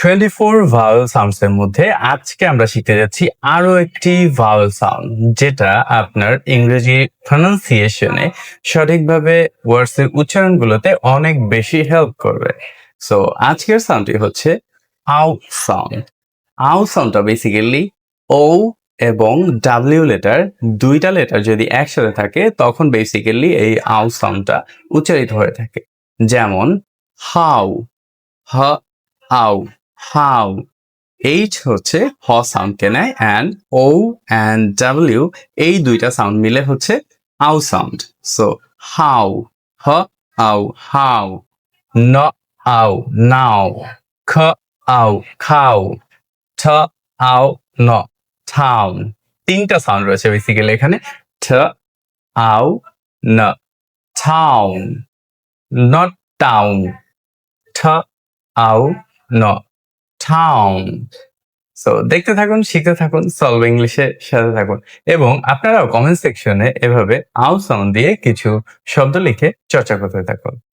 Twenty four vowel sounds মধ্যে আজকে আমরা শিখতে যাচ্ছি আরও একটি ভাওয়েল সাউন্ড যেটা আপনার ইংরেজি প্রনাউন্সিয়েশনে সঠিকভাবে ওয়ার্ডস উচ্চারণগুলোতে অনেক বেশি হেল্প করবে। সো আজকের সাউন্ডটি হচ্ছে আউ সাউন্ড আউ সাউন্ডটা বেসিক্যালি ও এবং ডাব্লিউ লেটার দুইটা লেটার যদি একসাথে থাকে, তখন বেসিক্যালি এই আউ সাউন্ডটা উচ্চারিত হয়ে থাকে। যেমন হাউ হ আউ হাউ এইচ হচ্ছে হ সাউন্ডকে নেয় অ্যান্ড ও অ্যান্ড ডাব্লিউ এই দুইটা সাউন্ড মিলে হচ্ছে আউ সাউন্ড সো হাউ হ আউ হাউ ন আউ নাও। খ আউ খাও। ঠ আউ ন টাউন তিনটা সাউন্ড রয়েছে বেসিক্যালি এখানে। ঠ আউ ন টাউন নট টাউন ঠ আউ ন। টাউন সো দেখতে থাকুন, শিখতে থাকুন সলভ ইংলিশে সাথে থাকুন। এবং আপনারাও কমেন্ট সেকশনে এভাবে আউ সাউন্ড দিয়ে কিছু শব্দ লিখে চর্চা করতে থাকুন।